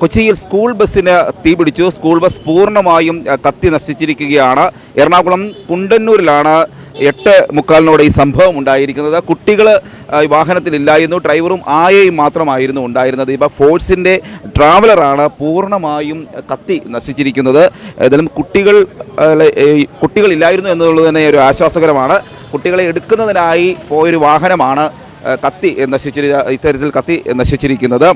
കൊച്ചിയിൽ സ്കൂൾ ബസ്സിന് തീപിടിച്ചു സ്കൂൾ ബസ് പൂർണമായും കത്തി നശിച്ചിരിക്കുകയാണ്. എറണാകുളം കുണ്ടന്നൂരിലാണ് എട്ട് മുക്കാലിനോടെ ഈ സംഭവം ഉണ്ടായിരിക്കുന്നത്. കുട്ടികൾ വാഹനത്തിലില്ലായിരുന്നു. ഡ്രൈവറും ആയയും മാത്രമായിരുന്നു ഉണ്ടായിരുന്നത്. ഇപ്പോൾ ഫോഴ്സിന്റെ ട്രാവലറാണ് പൂർണമായും കത്തി നശിച്ചിരിക്കുന്നത്. ഏതായാലും കുട്ടികൾ കുട്ടികളില്ലായിരുന്നു എന്നുള്ളത് തന്നെ ഒരു ആശ്വാസകരമാണ്. കുട്ടികളെ എടുക്കുന്നതിനായി പോയൊരു വാഹനമാണ് കത്തി നശിച്ചിരി ഇത്തരത്തിൽ കത്തി നശിച്ചിരിക്കുന്നത്.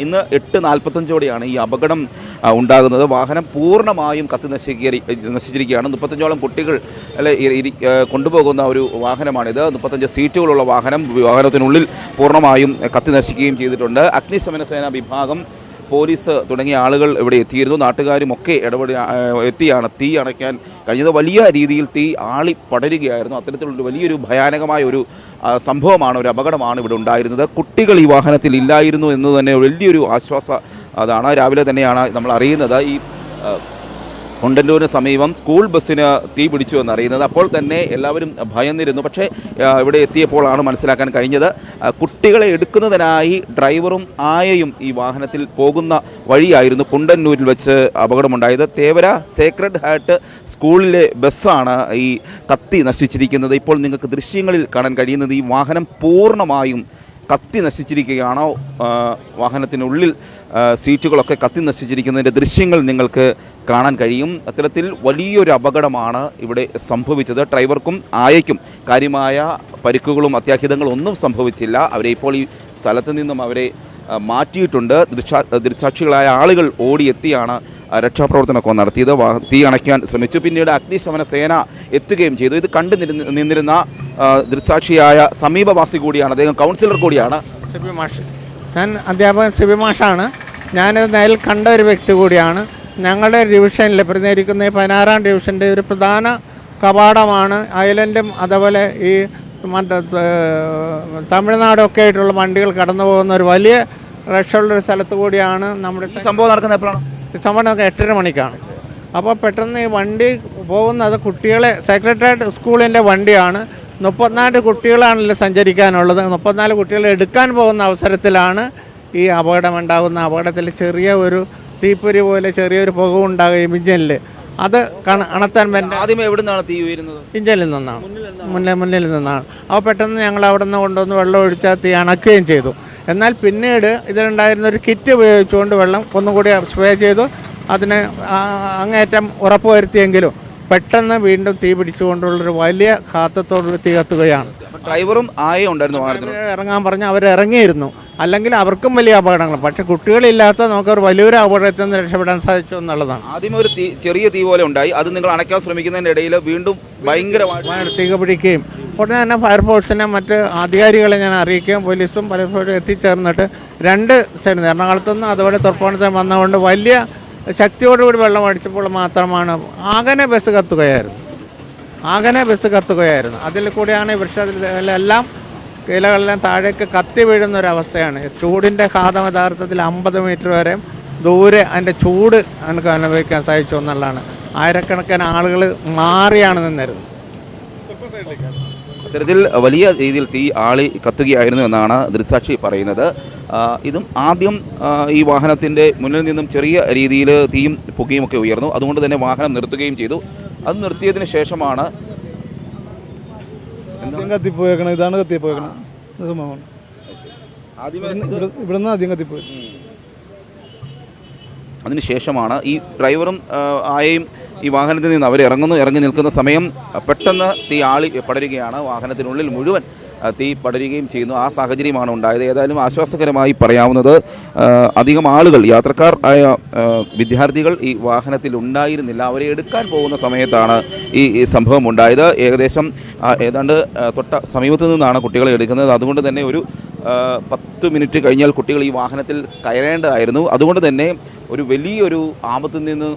ഇന്ന് എട്ട് നാൽപ്പത്തഞ്ചോടെയാണ് ഈ അപകടം ഉണ്ടാകുന്നത്. വാഹനം പൂർണമായും കത്തി നശിക്കരി നശിച്ചിരിക്കുകയാണ്. മുപ്പത്തഞ്ചോളം കുട്ടികൾ അല്ലെ കൊണ്ടുപോകുന്ന ഒരു വാഹനമാണിത്. മുപ്പത്തഞ്ച് സീറ്റുകളുള്ള വാഹനം വാഹനത്തിനുള്ളിൽ പൂർണമായും കത്തി നശിക്കുകയും ചെയ്തിട്ടുണ്ട്. അഗ്നിശമന സേനാ വിഭാഗം പോലീസ് തുടങ്ങിയ ആളുകൾ ഇവിടെ എത്തിയിരുന്നു. നാട്ടുകാരും ഒക്കെ ഇടപെടി എത്തിയാണ്. തീ അണയ്ക്കാൻ കഴിഞ്ഞത്. വലിയ രീതിയിൽ തീ ആളി പടരുകയായിരുന്നു അത്തരത്തിലുള്ള വലിയൊരു ഭയാനകമായ ഒരു സംഭവമാണ് ഒരു അപകടമാണ് ഇവിടെ ഉണ്ടായിരുന്നത്. കുട്ടികൾ ഈ വാഹനത്തിൽ ഇല്ലായിരുന്നു എന്ന് തന്നെ വലിയൊരു ആശ്വാസ അതാണ്. രാവിലെ തന്നെയാണ് നമ്മൾ അറിയുന്നത്. ഈ ആ, സമീപം സ്കൂൾ ബസ്സിന് തീ പിടിച്ചു എന്നറിയുന്നത്. അപ്പോൾ തന്നെ എല്ലാവരും ഭയന്നിരുന്നു. പക്ഷേ ഇവിടെ എത്തിയപ്പോഴാണ് മനസ്സിലാക്കാൻ കഴിഞ്ഞത്. കുട്ടികളെ എടുക്കുന്നതിനായി ഡ്രൈവറും ആയയും ഈ വാഹനത്തിൽ പോകുന്ന വഴിയായിരുന്നു കുണ്ടന്നൂരിൽ വെച്ച് അപകടമുണ്ടായത്. തേവര സേക്രഡ് ഹാർട്ട് സ്കൂളിലെ ബസ്സാണ് ഈ കത്തി നശിച്ചിരിക്കുന്നത്. ഇപ്പോൾ നിങ്ങൾക്ക് ദൃശ്യങ്ങളിൽ കാണാൻ കഴിയുന്നത് ഈ വാഹനം പൂർണമായും കത്തി നശിച്ചിരിക്കുകയാണോ? വാഹനത്തിനുള്ളിൽ സീറ്റുകളൊക്കെ കത്തി നശിച്ചിരിക്കുന്നതിന്റെ ദൃശ്യങ്ങൾ നിങ്ങൾക്ക് കാണാൻ കഴിയും. അത്തരത്തിൽ വലിയൊരു അപകടമാണ് ഇവിടെ സംഭവിച്ചത്. ഡ്രൈവർക്കും ആയയ്ക്കും കാര്യമായ പരിക്കുകളും അത്യാഹിതങ്ങളും ഒന്നും സംഭവിച്ചില്ല. അവരെ ഇപ്പോൾ ഈ സ്ഥലത്ത് നിന്നും അവരെ മാറ്റിയിട്ടുണ്ട്. ദൃക്ഷാ ദൃക്സാക്ഷികളായ ആളുകൾ ഓടിയെത്തിയാണ് രക്ഷാപ്രവർത്തനമൊക്കെ നടത്തിയത്. തീ അണയ്ക്കാൻ ശ്രമിച്ചു. പിന്നീട് അഗ്നിശമന സേന എത്തുകയും ചെയ്തു. ഇത് കണ്ടു നിരുന്ന- നിന്നിരുന്ന ദൃക്സാക്ഷിയായ സമീപവാസി കൂടിയാണ്. അദ്ദേഹം കൗൺസിലർ കൂടിയാണ്. ഞാൻ അധ്യാപകൻ സിബി മാഷാണ് ഞാനിത് നേരിൽ കണ്ട ഒരു വ്യക്തി കൂടിയാണ്. ഞങ്ങളുടെ ഡിവിഷനിൽ പ്രതിനിധിക്കുന്ന ഈ പതിനാറാം ഡിവിഷന്റെ ഒരു പ്രധാന കവാടമാണ് ഐലൻഡും അതുപോലെ ഈ തമിഴ്നാടും ഒക്കെ തമിഴ്നാടൊക്കെ ആയിട്ടുള്ള വണ്ടികൾ കടന്നു പോകുന്ന ഒരു വലിയ റഷുള്ള ഒരു സ്ഥലത്ത് കൂടിയാണ് നമ്മുടെ സംഭവം നടക്കുന്നത് എപ്പോഴാണ്? സംഭവം നടക്കുന്നത് എട്ടര മണിക്കാണ്. അപ്പോൾ പെട്ടെന്ന് ഈ വണ്ടി പോകുന്നത് കുട്ടികളെ സെക്രട്ടേറിയറ്റ് സ്കൂളിന്റെ വണ്ടിയാണ്. മുപ്പത്തിനാല് കുട്ടികളാണല്ലോ സഞ്ചരിക്കാനുള്ളത്. മുപ്പത്തിനാല് കുട്ടികളെ എടുക്കാൻ പോകുന്ന അവസരത്തിലാണ് ഈ അപകടമുണ്ടാകുന്ന അപകടത്തിൽ ചെറിയ ഒരു തീപ്പൊരി പോലെ ചെറിയൊരു പുക ഉണ്ടാകുകയും ഇഞ്ചനിൽ അത് കണ അണത്താൻ വേണ്ടി ആദ്യം എവിടെ നിന്നാണ് തീ ഉയരുന്നത്? ഇഞ്ചനിൽ നിന്നാണ്. മുന്നിൽ മുന്നിൽ നിന്നാണ്. അപ്പോൾ പെട്ടെന്ന് ഞങ്ങൾ അവിടെ നിന്ന് കൊണ്ടുവന്ന് വെള്ളം ഒഴിച്ചാൽ തീ അണക്കുകയും ചെയ്തു. എന്നാൽ പിന്നീട് ഇതിലുണ്ടായിരുന്ന ഒരു കിറ്റ് ഉപയോഗിച്ചുകൊണ്ട് വെള്ളം ഒന്നുകൂടി സ്പ്രേ ചെയ്തു. അതിന് അങ്ങേറ്റം അങ്ങേയറ്റം ഉറപ്പ് വരുത്തിയെങ്കിലും പെട്ടെന്ന് വീണ്ടും തീ പിടിച്ചുകൊണ്ടുള്ളൊരു വലിയ ഘാതത്തോടൊരു തീ കത്തുകയാണ്. ഡ്രൈവറും ആയ ഉണ്ടായിരുന്നു ഇറങ്ങാൻ പറഞ്ഞ് അവർ ഇറങ്ങിയിരുന്നു അല്ലെങ്കിൽ അവർക്കും വലിയ അപകടങ്ങൾ പക്ഷേ കുട്ടികളില്ലാത്ത നമുക്ക് ഒരു വലിയൊരു അപകടത്തിൽ നിന്ന് രക്ഷപ്പെടാൻ സാധിച്ചു എന്നുള്ളതാണ്. ആദ്യം ഒരു തീ ചെറിയ തീ പോലെ ഉണ്ടായി. അത് നിങ്ങൾ അണയ്ക്കാൻ ശ്രമിക്കുന്നതിന്റെ ഇടയിൽ വീണ്ടും ഭയങ്കരമായിട്ട് ഭയങ്കര തീ പിടിക്കുകയും ഉടനെ തന്നെ ഫയർഫോഴ്സിനെ മറ്റ് അധികാരികളെ ഞാൻ അറിയിക്കുകയും പോലീസും ഫയർഫോഴ്സും എത്തിച്ചേർന്നിട്ട് രണ്ട് സൈഡിൽ എറണാകുളത്തുനിന്നും അതുപോലെ തുറപ്പാണത്തിൽ വന്നതുകൊണ്ട് വലിയ ശക്തിയോടുകൂടി വെള്ളം അടിച്ചപ്പോൾ മാത്രമാണ് ആകനെ ബസ് കത്തുകയായിരുന്നു. ആകനെ ബസ് കത്തുകയായിരുന്നു. അതിൽ കൂടിയാണ് വൃക്ഷത്തിലെല്ലാം ഇലകളെല്ലാം താഴേക്ക് കത്തി വീഴുന്ന ഒരു അവസ്ഥയാണ് ചൂടിന്റെ ഘാതം യഥാർത്ഥത്തിൽ അമ്പത് മീറ്റർ വരെ ദൂരെ അതിന്റെ ചൂട് നമുക്ക് അനുഭവിക്കാൻ സാധിച്ചു എന്നുള്ളതാണ്. ആയിരക്കണക്കിന് ആളുകൾ മാറിയാണ് നിന്നിരുന്നത്. ഇത്തരത്തിൽ വലിയ രീതിയിൽ തീ ആളി കത്തുകയായിരുന്നു എന്നാണ് ദൃക്സാക്ഷി പറയുന്നത്. ഇതും ആദ്യം ഈ വാഹനത്തിന്റെ മുന്നിൽ നിന്നും ചെറിയ രീതിയിൽ തീയും പുകയും ഒക്കെ ഉയർന്നു. അതുകൊണ്ട് തന്നെ വാഹനം നിർത്തുകയും ചെയ്തു. അത് നിർത്തിയതിന് ശേഷമാണ് ആദ്യം കത്തിപ്പോയേക്കണം ഇതാണ് കത്തിപ്പോയേക്കണം. ഇത് സംഭവമാണ്. ഇവിടുന്ന് ആദ്യം കത്തിപ്പോയി അതിനുശേഷമാണ് ഈ ഡ്രൈവറും ആയയും ഈ വാഹനത്തിൽ നിന്ന് അവർ ഇറങ്ങുന്നു ഇറങ്ങി നിൽക്കുന്ന സമയം പെട്ടെന്ന് തീ ആളി പടരുകയാണ് വാഹനത്തിനുള്ളിൽ മുഴുവൻ തീ പടരുകയും ചെയ്യുന്നു. ആ സാഹചര്യമാണ് ഉണ്ടായത്. ഏതായാലും ആശ്വാസകരമായി പറയാവുന്നത് അധികം ആളുകൾ യാത്രക്കാർ ആയ വിദ്യാർത്ഥികൾ ഈ വാഹനത്തിൽ ഉണ്ടായിരുന്നില്ല. അവരെ എടുക്കാൻ പോകുന്ന സമയത്താണ് ഈ സംഭവം ഉണ്ടായത്. ഏകദേശം ഏതാണ്ട് തൊട്ട സമീപത്തു നിന്നാണ് കുട്ടികളെ എടുക്കുന്നത്. അതുകൊണ്ട് തന്നെ ഒരു പത്ത് മിനിറ്റ് കഴിഞ്ഞാൽ കുട്ടികൾ ഈ വാഹനത്തിൽ കയറേണ്ടതായിരുന്നു. അതുകൊണ്ട് തന്നെ ഒരു വലിയൊരു ആപത്തിൽ നിന്ന്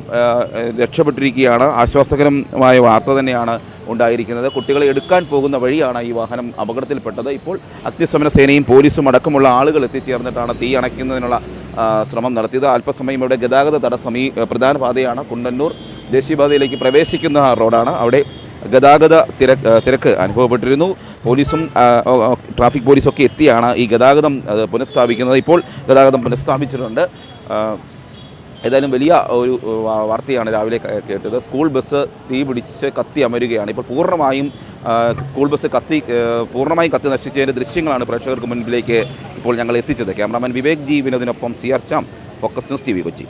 രക്ഷപ്പെട്ടിരിക്കുകയാണ്. ആശ്വാസകരമായ വാർത്ത തന്നെയാണ് ഉണ്ടായിരിക്കുന്നത്. കുട്ടികളെ എടുക്കാൻ പോകുന്ന വഴിയാണ് ഈ വാഹനം അപകടത്തിൽപ്പെട്ടത്. ഇപ്പോൾ അഗ്നിശമന സേനയും പോലീസും അടക്കമുള്ള ആളുകൾ എത്തിച്ചേർന്നിട്ടാണ് തീ അണയ്ക്കുന്നതിനുള്ള ശ്രമം നടത്തിയത്. അല്പസമയം ഇവിടെ ഗതാഗത തടസ്സം ഈ പ്രധാന പാതയാണ്. കുണ്ടന്നൂർ ദേശീയപാതയിലേക്ക് പ്രവേശിക്കുന്ന റോഡാണ്. അവിടെ ഗതാഗത തിരക്ക് തിരക്ക് അനുഭവപ്പെട്ടിരുന്നു. പോലീസും ട്രാഫിക് പോലീസൊക്കെ എത്തിയാണ് ഈ ഗതാഗതം പുനഃസ്ഥാപിക്കുന്നത്. ഇപ്പോൾ ഗതാഗതം പുനഃസ്ഥാപിച്ചിട്ടുണ്ട്. ഏതായാലും വലിയ ഒരു വാർത്തയാണ് രാവിലെ കേട്ടത്. സ്കൂൾ ബസ് തീ പിടിച്ച് കത്തി അമരുകയാണ്. ഇപ്പോൾ പൂർണമായും സ്കൂൾ ബസ് കത്തി പൂർണമായും കത്തി നശിച്ചതിന്റെ ദൃശ്യങ്ങളാണ് പ്രേക്ഷകർക്ക് മുൻപിലേക്ക് ഇപ്പോൾ ഞങ്ങൾ എത്തിച്ചത്. Cameraman Vivek G വിനോദിനൊപ്പം C R Shyam. Focus news T V Kochi.